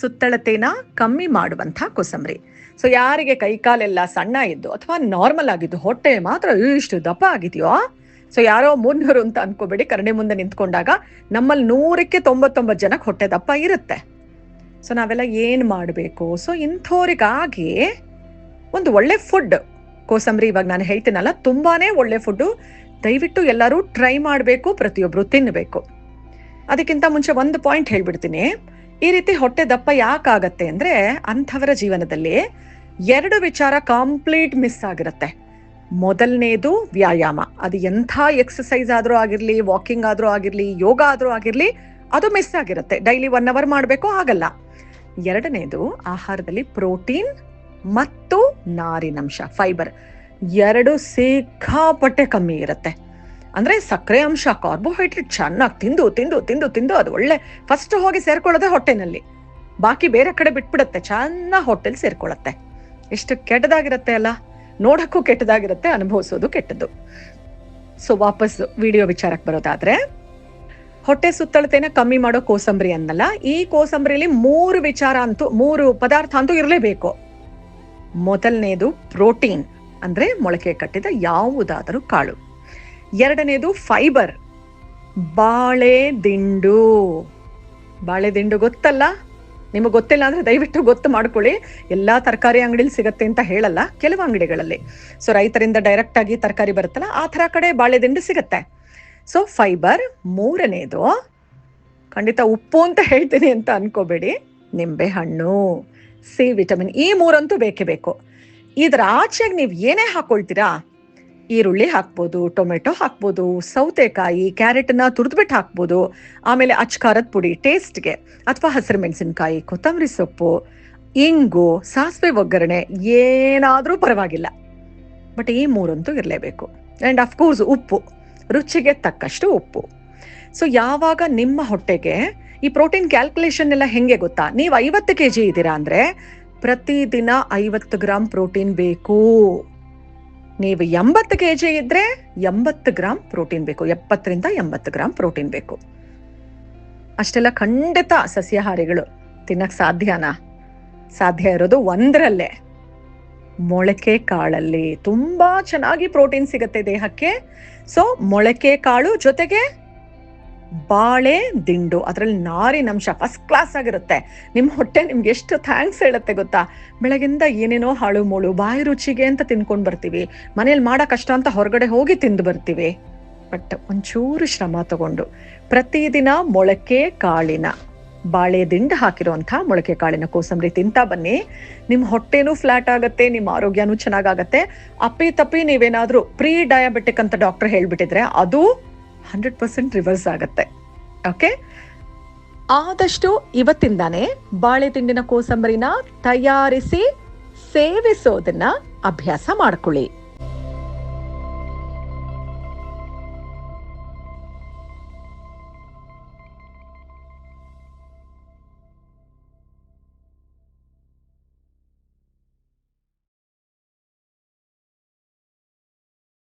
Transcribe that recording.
ಸುತ್ತಳತೆನ ಕಮ್ಮಿ ಮಾಡುವಂಥ ಕೋಸಂಬರಿ. ಸೊ ಯಾರಿಗೆ ಕೈಕಾಲೆಲ್ಲ ಸಣ್ಣ ಇದ್ದು ಅಥವಾ ನಾರ್ಮಲ್ ಆಗಿದ್ದು ಹೊಟ್ಟೆ ಮಾತ್ರ ಇಷ್ಟು ದಪ್ಪ ಆಗಿದೆಯೋ? ಸೊ ಯಾರೋ ಮುನ್ನೂರು ಅಂತ ಅನ್ಕೋಬೇಡಿ. ಕರಡಿ ಮುಂದೆ ನಿಂತ್ಕೊಂಡಾಗ ನಮ್ಮಲ್ಲಿ ನೂರಕ್ಕೆ ತೊಂಬತ್ತೊಂಬತ್ತು ಜನಕ್ಕೆ ಹೊಟ್ಟೆ ದಪ್ಪ ಇರುತ್ತೆ. ಸೊ ನಾವೆಲ್ಲ ಏನು ಮಾಡಬೇಕು? ಸೊ ಇಂಥವ್ರಿಗಾಗಿ ಒಂದು ಒಳ್ಳೆ ಫುಡ್ ಕೋಸಂಬರಿ ಇವಾಗ ನಾನು ಹೇಳ್ತೀನಲ್ಲ, ತುಂಬಾನೇ ಒಳ್ಳೆ ಫುಡ್ಡು ದಯವಿಟ್ಟು ಎಲ್ಲರೂ ಟ್ರೈ ಮಾಡಬೇಕು ಪ್ರತಿಯೊಬ್ಬರು ತಿನ್ನಬೇಕು ಅದಕ್ಕಿಂತ ಮುಂಚೆ ಒಂದು ಪಾಯಿಂಟ್ ಹೇಳ್ಬಿಡ್ತೀನಿ. ಈ ರೀತಿ ಹೊಟ್ಟೆ ದಪ್ಪ ಯಾಕಾಗತ್ತೆ ಅಂದ್ರೆ ಅಂಥವರ ಜೀವನದಲ್ಲಿ ಎರಡು ವಿಚಾರ ಕಂಪ್ಲೀಟ್ ಮಿಸ್ ಆಗಿರುತ್ತೆ. ಮೊದಲನೇದು ವ್ಯಾಯಾಮ. ಅದು ಎಂಥ ಎಕ್ಸಸೈಸ್ ಆದರೂ ಆಗಿರಲಿ ವಾಕಿಂಗ್ ಆದರೂ ಆಗಿರಲಿ, ಯೋಗ ಆದರೂ ಆಗಿರಲಿ, ಅದು ಮಿಸ್ ಆಗಿರುತ್ತೆ. ಡೈಲಿ ಒನ್ ಅವರ್ ಮಾಡಬೇಕು ಆಗಲ್ಲ. ಎರಡನೇದು ಆಹಾರದಲ್ಲಿ ಪ್ರೋಟೀನ್ ಮತ್ತು ನಾರಿನಂಶ ಫೈಬರ್ ಎರಡು ಸಿಕ್ಕಾಪಟ್ಟೆ ಕಮ್ಮಿ ಇರುತ್ತೆ. ಅಂದ್ರೆ ಸಕ್ಕರೆ ಅಂಶ ಕಾರ್ಬೋಹೈಡ್ರೇಟ್ ಚೆನ್ನಾಗಿ ತಿಂದು ತಿಂದು ತಿಂದು ತಿಂದು ಅದು ಒಳ್ಳೆ ಫಸ್ಟ್ ಹೋಗಿ ಸೇರ್ಕೊಳ್ಳೋದೆ ಹೊಟ್ಟೆನಲ್ಲಿ. ಬಾಕಿ ಬೇರೆ ಕಡೆ ಬಿಟ್ಬಿಡುತ್ತೆ, ಚೆನ್ನಾಗಿ ಹೊಟ್ಟೆಲಿ ಸೇರ್ಕೊಳ್ಳುತ್ತೆ. ಎಷ್ಟು ಕೆಟ್ಟದಾಗಿರುತ್ತೆ ಅಲ್ಲ? ನೋಡಕ್ಕೂ ಕೆಟ್ಟದಾಗಿರುತ್ತೆ, ಅನುಭವಿಸೋದು ಕೆಟ್ಟದ್ದು. ಸೊ ವಾಪಸ್ ವಿಡಿಯೋ ವಿಚಾರಕ್ಕೆ ಬರೋದಾದ್ರೆ, ಹೊಟ್ಟೆ ಸುತ್ತಳತೆನ ಕಮ್ಮಿ ಮಾಡೋ ಕೋಸಂಬರಿ ಅನ್ನಲ್ಲ, ಈ ಕೋಸಂಬರಿಲಿ ಮೂರು ವಿಚಾರ ಅಂತೂ, ಮೂರು ಪದಾರ್ಥ ಅಂತೂ ಇರಲೇಬೇಕು. ಮೊದಲನೇದು ಪ್ರೋಟೀನ್ ಅಂದ್ರೆ ಮೊಳಕೆ ಕಟ್ಟಿದ ಯಾವುದಾದರೂ ಕಾಳು. ಎರಡನೇದು ಫೈಬರ್. ಬಾಳೆ ದಿಂಡು. ಬಾಳೆ ಗೊತ್ತಲ್ಲ? ನಿಮಗೆ ಗೊತ್ತಿಲ್ಲ ಅಂದರೆ ದಯವಿಟ್ಟು ಗೊತ್ತು ಮಾಡ್ಕೊಳ್ಳಿ. ಎಲ್ಲ ತರಕಾರಿ ಅಂಗಡಿಲಿ ಸಿಗತ್ತೆ ಅಂತ ಹೇಳಲ್ಲ, ಕೆಲವು ಅಂಗಡಿಗಳಲ್ಲಿ. ಸೊ ರೈತರಿಂದ ಡೈರೆಕ್ಟ್ ಆಗಿ ತರಕಾರಿ ಬರುತ್ತಲ್ಲ, ಆ ಥರ ಕಡೆ ಬಾಳೆ ದಿಂಡು ಸಿಗತ್ತೆ. So fibre. ಮೂರನೇದು, ಖಂಡಿತ ಉಪ್ಪು ಅಂತ ಹೇಳ್ತೀನಿ ಅಂತ ಅನ್ಕೋಬೇಡಿ. ನಿಂಬೆ ಹಣ್ಣು, ಸಿ ವಿಟಮಿನ್, ಈ ಮೂರಂತೂ ಬೇಕೇ ಬೇಕು. ಇದರ ಆಚೆಗೆ ನೀವು ಏನೇ ಹಾಕೊಳ್ತೀರಾ? ಈರುಳ್ಳಿ ಹಾಕ್ಬೋದು, ಟೊಮೆಟೊ ಹಾಕ್ಬೋದು, ಸೌತೆಕಾಯಿ ಕ್ಯಾರೆಟ್ನ ತುರಿದ್ಬಿಟ್ಟು ಹಾಕ್ಬೋದು. ಆಮೇಲೆ ಅಚ್ಕಾರದ ಪುಡಿ, ಟೇಸ್ಟ್ಗೆ. ಅಥವಾ ಹಸಿರು ಮೆಣಸಿನ್ಕಾಯಿ, ಕೊತ್ತಂಬರಿ ಸೊಪ್ಪು, ಇಂಗು, ಸಾಸಿವೆ ಒಗ್ಗರಣೆ, ಏನಾದರೂ ಪರವಾಗಿಲ್ಲ. ಬಟ್ ಈ ಮೂರಂತೂ ಇರಲೇಬೇಕು. ಆ್ಯಂಡ್ ಅಫ್ಕೋರ್ಸ್ ಉಪ್ಪು, ರುಚಿಗೆ ತಕ್ಕಷ್ಟು ಉಪ್ಪು. ಸೊ ಯಾವಾಗ ನಿಮ್ಮ ಹೊಟ್ಟೆಗೆ ಈ ಪ್ರೋಟೀನ್ ಕ್ಯಾಲ್ಕುಲೇಷನ್ ಎಲ್ಲ ಹೆಂಗೆ ಗೊತ್ತಾ? ನೀವು ಐವತ್ತು ಕೆ ಜಿ ಇದ್ದೀರಾ ಅಂದರೆ ಪ್ರತಿದಿನ ಐವತ್ತು ಗ್ರಾಮ್ ಪ್ರೋಟೀನ್ ಬೇಕು. ನೀವು ಎಂಬತ್ತು ಕೆ ಜಿ ಇದ್ರೆ ಎಂಬತ್ತು ಗ್ರಾಮ್ ಪ್ರೋಟೀನ್ ಬೇಕು. ಎಪ್ಪತ್ತರಿಂದ ಎಂಬತ್ತು ಗ್ರಾಮ್ ಪ್ರೋಟೀನ್ ಬೇಕು. ಅಷ್ಟೆಲ್ಲ ಖಂಡಿತ ಸಸ್ಯಾಹಾರಿಗಳು ತಿನ್ನಕ್ ಸಾಧ್ಯನಾ? ಸಾಧ್ಯ ಇರೋದು ಒಂದರಲ್ಲೇ. ಮೊಳಕೆ ಕಾಳಲ್ಲಿ ತುಂಬಾ ಚೆನ್ನಾಗಿ ಪ್ರೋಟೀನ್ ಸಿಗುತ್ತೆ ದೇಹಕ್ಕೆ. ಸೊ ಮೊಳಕೆ ಕಾಳು ಜೊತೆಗೆ ಬಾಳೆ ದಿಂಡು, ಅದರಲ್ಲಿ ನಾರಿನಂಶ ಫಸ್ಟ್ ಕ್ಲಾಸ್ ಆಗಿರುತ್ತೆ. ನಿಮ್ಮ ಹೊಟ್ಟೆ ನಿಮ್ಗೆ ಎಷ್ಟು ಥ್ಯಾಂಕ್ಸ್ ಹೇಳುತ್ತೆ ಗೊತ್ತಾ? ಬೆಳಗಿಂದ ಏನೇನೋ ಹಾಳು ಮೂಳು, ಬಾಯಿ ರುಚಿಗೆ ಅಂತ ತಿನ್ಕೊಂಡು ಬರ್ತೀವಿ. ಮನೇಲಿ ಮಾಡೋ ಕಷ್ಟ ಅಂತ ಹೊರಗಡೆ ಹೋಗಿ ತಿಂದು ಬರ್ತೀವಿ. ಬಟ್ ಒಂಚೂರು ಶ್ರಮ ತಗೊಂಡು. ಪ್ರತಿದಿನ ಮೊಳಕೆ ಕಾಳಿನ, ಬಾಳೆ ದಿಂಡು ಹಾಕಿರುವಂಥ ಮೊಳಕೆ ಕಾಳಿನ ಕೋಸಂಬರಿ ತಿಂತಾ ಬನ್ನಿ. ನಿಮ್ಮ ಹೊಟ್ಟೆನೂ ಫ್ಲಾಟ್ ಆಗುತ್ತೆ ನಿಮ್ಮ ಆರೋಗ್ಯನೂ ಚೆನ್ನಾಗಾಗತ್ತೆ. ಅಪ್ಪಿ ತಪ್ಪಿ ನೀವೇನಾದ್ರೂ ಪ್ರೀ ಡಯಾಬೆಟಿಕ್ ಅಂತ ಡಾಕ್ಟರ್ ಹೇಳ್ಬಿಟ್ಟಿದ್ರೆ ಅದು ಹಂಡ್ರೆಡ್ ಪರ್ಸೆಂಟ್ ರಿವರ್ಸ್ ಆಗುತ್ತೆ. ಓಕೆ ಆದಷ್ಟು ಇವತ್ತಿಂದಾನೇ ಬಾಳೆ ತಿಂಡಿನ ಕೋಸಂಬರಿನ ತಯಾರಿಸಿ ಸೇವಿಸೋದನ್ನ ಅಭ್ಯಾಸ ಮಾಡ್ಕೊಳ್ಳಿ.